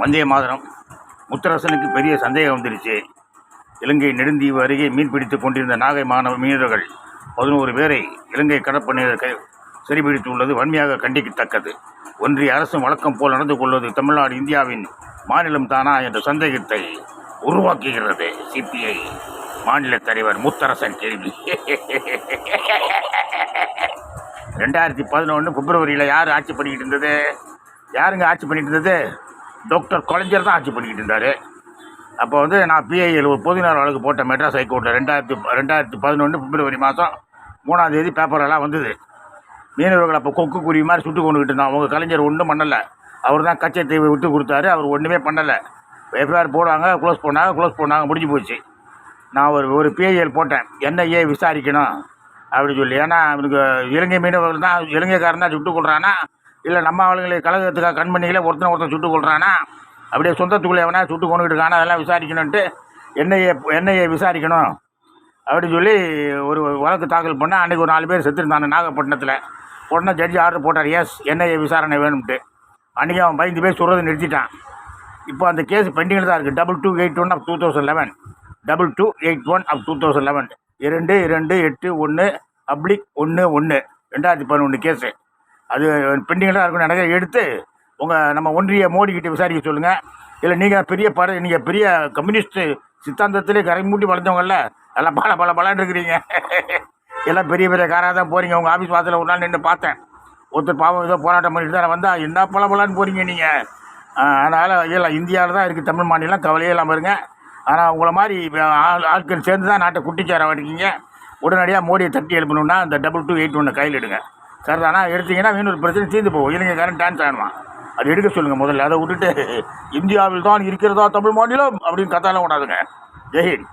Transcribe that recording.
வந்தே மாதரம் முத்தரசனுக்கு பெரிய சந்தேகம் வந்துருச்சு. இலங்கை நெடுந்தீவு அருகே மீன்பிடித்து கொண்டிருந்த நாகை மாணவ மீனவர்கள் பதினோரு பேரை இலங்கை கடற்படையினர் கை சிறைபிடித்துள்ளது வன்மையாக கண்டிக்கத்தக்கது. ஒன்றிய அரசும் வழக்கம் போல் நடந்து கொள்வது தமிழ்நாடு இந்தியாவின் மாநிலம் தானா என்ற சந்தேகத்தை உருவாக்குகிறது சிபிஐ. மாநில தலைவர் முத்தரசன் கேள்வி. ரெண்டாயிரத்தி பதினொன்று பிப்ரவரியில் யார் ஆட்சி பண்ணிக்கிட்டு இருந்தது? யாருங்க ஆட்சி பண்ணிட்டு இருந்தது? டாக்டர் கலைஞர் தான் ஆட்சி பண்ணிக்கிட்டு இருந்தார். அப்போ வந்து நான் பிஐஎல் ஒரு பொதுநாள் வழக்கு போட்டேன் மெட்ராஸ் ஹைகோர்ட்டில் ரெண்டாயிரத்தி ரெண்டாயிரத்தி பதினொன்று பிப்ரவரி மாதம் மூணாம் தேதி பேப்பரெல்லாம் வந்தது. மீனவர்கள் அப்போ கொக்கு குருவி மாதிரி சுட்டு கொண்டுக்கிட்டு இருந்தான். அவங்க கலைஞர் ஒன்றும் பண்ணலை. அவர் தான் கச்சத்தீவை விட்டு கொடுத்தாரு. அவர் ஒன்றுமே பண்ணலை. எஃப்ஐஆர் போடுவாங்க க்ளோஸ் பண்ணாங்க க்ளோஸ் பண்ணாங்க முடிஞ்சு போச்சு. நான் ஒரு ஒரு பிஐஎல் போட்டேன். என்ஐஏ விசாரிக்கணும் அப்படின்னு சொல்லி. ஏன்னா அவனுக்கு இலங்கை மீனவர்கள் தான் இலங்கைக்காரன் தான் சுட்டு கொள்றான்னா இல்லை நம்ம ஆளுங்களை கழகத்துக்காக கண்மணிகளே ஒருத்தனை ஒருத்தன் சுட்டு கொள்றானா அப்படியே சொந்தத்துக்குள்ளே எவனா சுட்டு கொண்டுகிட்டு இருக்கானா அதெல்லாம் விசாரிக்கணுன்ட்டு என்னையை என்னையை விசாரிக்கணும். அப்படின்னு சொல்லி ஒரு வழக்கு தாக்கல் பண்ணால் அன்றைக்கி ஒரு நாலு பேர் செத்துருந்தாங்க நாகப்பட்டினத்தில். உடனே ஜட்ஜி ஆர்டர் போட்டார் எஸ் என்ஐஏ விசாரணை வேணும்ட்டு அன்றைக்கி அவன் பயந்து பேர் சொல்கிறது நிறுத்திட்டான். இப்போ அந்த கேஸ் பெண்டிங்கில் தான் இருக்குது double two eight one of two thousand eleven. Double two eight one of two thousand eleven. இரண்டு இரண்டு எட்டு ஒன்று அப்ளிக் ஒன்று ஒன்று ரெண்டாயிரத்தி பதினொன்று கேஸு. அது பெண்டிங்கெல்லாம் இருக்கணும் இருக்கும் எடுத்து உங்கள் நம்ம ஒன்றிய மோடிக்கிட்ட விசாரிக்க சொல்லுங்கள் இல்லை நீங்கள் பெரிய பட நீங்கள் பெரிய கம்யூனிஸ்ட்டு சித்தாந்தத்திலே கரை மூட்டி வளர்ந்தவங்கல்ல எல்லாம் பல பல பலன்னு இருக்கிறீங்க. எல்லாம் பெரிய பெரிய காராக தான் போகிறீங்க உங்கள் ஆஃபீஸ் வாசலில் ஒரு நாள் நின்று பார்த்தேன். ஒருத்தர் பாவம் ஏதோ போராட்டம் பண்ணிட்டு தான் வந்தால் என்ன பல பலன்னு போகிறீங்க நீங்கள் அதனால் இல்லை இந்தியாவில் தான் இருக்குது தமிழ் மாநிலம். கவலையே இல்லாமல் இருங்க. ஆனால் உங்களை மாதிரி ஆள் ஆட்கள் சேர்ந்து தான் நாட்டை குட்டிச்சார வடிக்கிங்க உடனடியாக மோடியை தட்டி எழுப்பணுன்னா அந்த டபுள் டூ எயிட் ஒன்று கையில் எடுங்க. சரிதானா எடுத்தீங்கன்னா இன்னொரு பிரச்சனை தீர்ந்து போகும். இலங்கைக்காரன் டான்ஸ் ஆடுவான். அது எடுக்க சொல்லுங்கள் முதல்ல. அதை விட்டுட்டு இந்தியாவில் தான் இருக்கிறதா தமிழ் மாநிலம்? அப்படின்னு கத்தாலாம் விடாதுங்க. ஜெய்ஹிந்த்